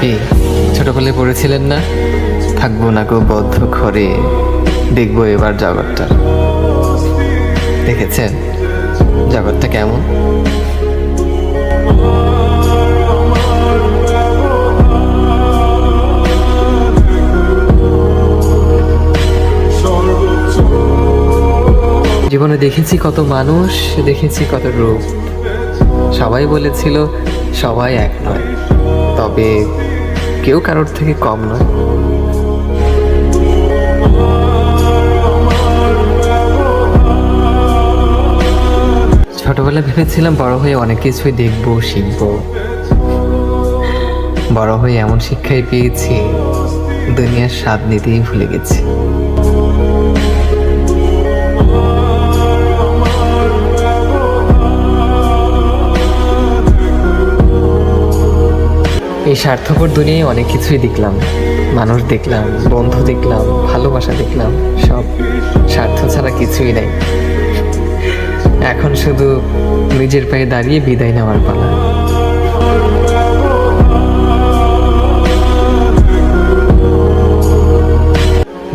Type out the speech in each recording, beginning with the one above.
কি ছোটবেলায় পড়েছিলেন না? থাকব না গো বদ্ধ ঘরে। দেখব এবার জগৎটা। দেখেছেন? জগৎটা কেমন? জীবনে দেখেছি কত মানুষ, দেখেছি কত রূপ। সবাই বলেছিল, সবাই এক নয়। তবে কেউ কারোর থেকে কম নয়। ছোটবেলা ভেবেছিলাম বড় হয়ে অনেক কিছুই দেখব, শিখব। বড় হয়ে এমন শিক্ষাই পেয়েছি, দুনিয়ার স্বাদ নিতেই ভুলে গেছি। এই স্বার্থপর দুনিয়ায় অনেক কিছুই দেখলাম। মানুষ দেখলাম, বন্ধু দেখলাম, ভালোবাসা দেখলাম, সব স্বার্থ ছাড়া কিছুই নাই। এখন শুধু নিজের পায়ে দাঁড়িয়ে বিদায় নেওয়ার পালা।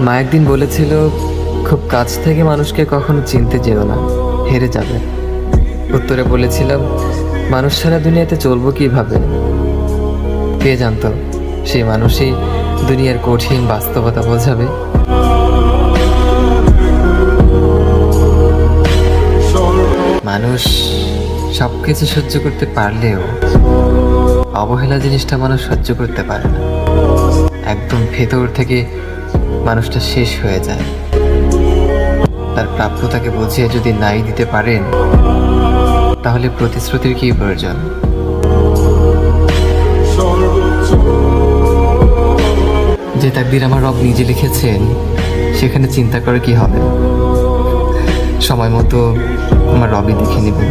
মা একদিন বলেছিল, খুব কাছ থেকে মানুষকে কখনো চিনতে যেও না, হেরে যাবে। উত্তরে বলেছিলাম, মানুষ ছাড়া দুনিয়াতে চলবো কীভাবে? কে জানতো সেই মানুষই দুনিয়ার কঠিন বাস্তবতা বোঝাবে। মানুষ সব কিছু সহ্য করতে পারলেও অবহেলা জিনিসটা মানুষ সহ্য করতে পারে না। একদম ভেতর থেকে মানুষটা শেষ হয়ে যায়। তার প্রাপ্যতাকে বুঝিয়ে যদি নাই দিতে পারেন, তাহলে প্রতিশ্রুতির কি প্রয়োজন? যে তাকদির আমার রব নিজে লিখেছেন, সেখানে চিন্তা করে কি হবে? সময় মতো আমার রবই দেখে নেবেন